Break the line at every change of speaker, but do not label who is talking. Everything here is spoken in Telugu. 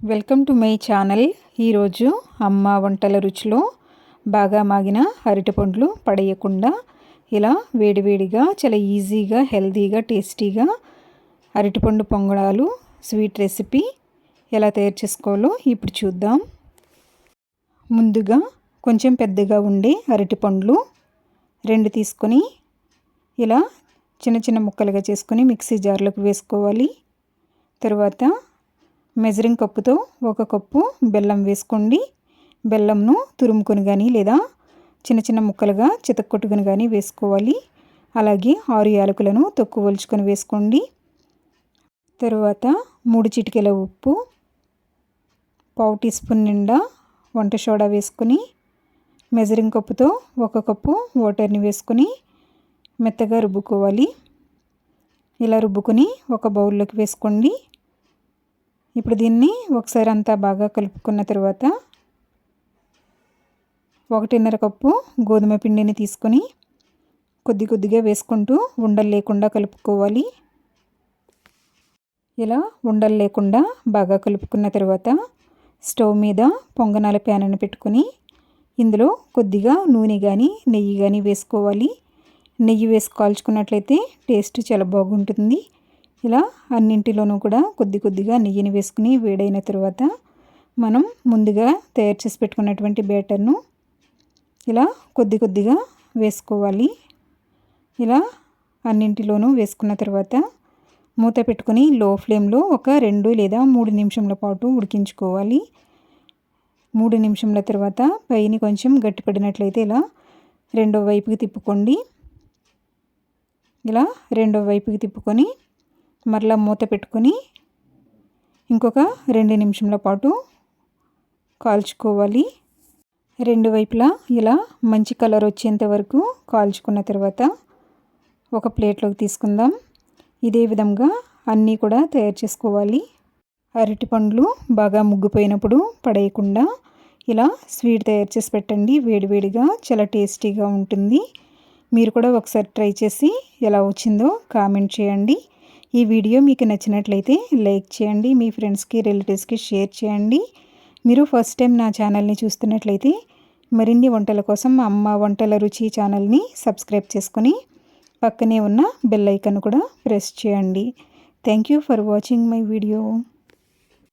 Welcome to my channel. ఈరోజు అమ్మ వంటల రుచిలో బాగా మాగిన అరటిపండ్లు పడేయకుండా ఇలా వేడివేడిగా చాలా ఈజీగా హెల్తీగా టేస్టీగా అరటిపండు పొంగడాలు స్వీట్ రెసిపీ ఎలా తయారు చేసుకోవాలో ఇప్పుడు చూద్దాం. ముందుగా కొంచెం పెద్దగా ఉండే అరటిపండ్లు రెండు తీసుకొని ఇలా చిన్న చిన్న ముక్కలుగా చేసుకొని మిక్సీ జార్లోకి వేసుకోవాలి. తర్వాత మెజరింగ్ కప్పుతో ఒక కప్పు బెల్లం వేసుకోండి. బెల్లంను తురుముకొని కానీ లేదా చిన్న చిన్న ముక్కలుగా చితక్కొట్టుకుని కానీ వేసుకోవాలి. అలాగే ఆరు యాలకులను తొక్కు వలుచుకొని వేసుకోండి. తరువాత మూడు చిటికెల ఉప్పు పావు టీ స్పూన్ నిండా వంట సోడా వేసుకొని మెజరింగ్ కప్పుతో ఒక కప్పు వాటర్ని వేసుకొని మెత్తగా రుబ్బుకోవాలి. ఇలా రుబ్బుకొని ఒక బౌల్లోకి వేసుకోండి. ఇప్పుడు దీన్ని ఒకసారి అంతా బాగా కలుపుకున్న తర్వాత ఒకటిన్నర కప్పు గోధుమ పిండిని తీసుకొని కొద్ది కొద్దిగా వేసుకుంటూ ఉండలు లేకుండా కలుపుకోవాలి. ఇలా ఉండలు లేకుండా బాగా కలుపుకున్న తర్వాత స్టవ్ మీద పొంగనాల ప్యానను పెట్టుకొని ఇందులో కొద్దిగా నూనె కానీ నెయ్యి కానీ వేసుకోవాలి. నెయ్యి వేసి కాల్చుకున్నట్లయితే టేస్ట్ చాలా బాగుంటుంది. ఇలా అన్నింటిలోనూ కూడా కొద్ది కొద్దిగా నెయ్యిని వేసుకుని వేడైన తర్వాత మనం ముందుగా తయారు చేసి పెట్టుకున్నటువంటి బ్యాటర్ను ఇలా కొద్ది కొద్దిగా వేసుకోవాలి. ఇలా అన్నింటిలోనూ వేసుకున్న తర్వాత మూత పెట్టుకొని లో ఫ్లేమ్లో ఒక రెండు లేదా మూడు నిమిషంల పాటు ఉడికించుకోవాలి. మూడు నిమిషంల తర్వాత పైన కొంచెం గట్టిపడినట్లయితే ఇలా రెండో వైపుకి తిప్పుకోండి. ఇలా రెండో వైపుకి తిప్పుకొని మరలా మూత పెట్టుకొని ఇంకొక రెండు నిమిషంల పాటు కాల్చుకోవాలి. రెండు వైపులా ఇలా మంచి కలర్ వచ్చేంత వరకు కాల్చుకున్న తర్వాత ఒక ప్లేట్లోకి తీసుకుందాం. ఇదే విధంగా అన్నీ కూడా తయారు చేసుకోవాలి. అరటి పండ్లు బాగా ముగ్గిపోయినప్పుడు పడేయకుండా ఇలా స్వీట్ తయారు చేసి పెట్టండి. వేడివేడిగా చాలా టేస్టీగా ఉంటుంది. మీరు కూడా ఒకసారి ట్రై చేసి ఎలా వచ్చిందో కామెంట్ చేయండి. ఈ వీడియో మీకు నచ్చినట్లయితే లైక్ చేయండి మీ ఫ్రెండ్స్కి రిలేటివ్స్కి షేర్ చేయండి. మీరు ఫస్ట్ టైం నా ఛానల్ని చూస్తున్నట్లయితే మరిన్ని వంటల కోసం అమ్మ వంటల రుచి ఛానల్ని సబ్స్క్రైబ్ చేసుకొని పక్కనే ఉన్న బెల్ ఐకన్ కూడా ప్రెస్ చేయండి. Thank you for watching my video.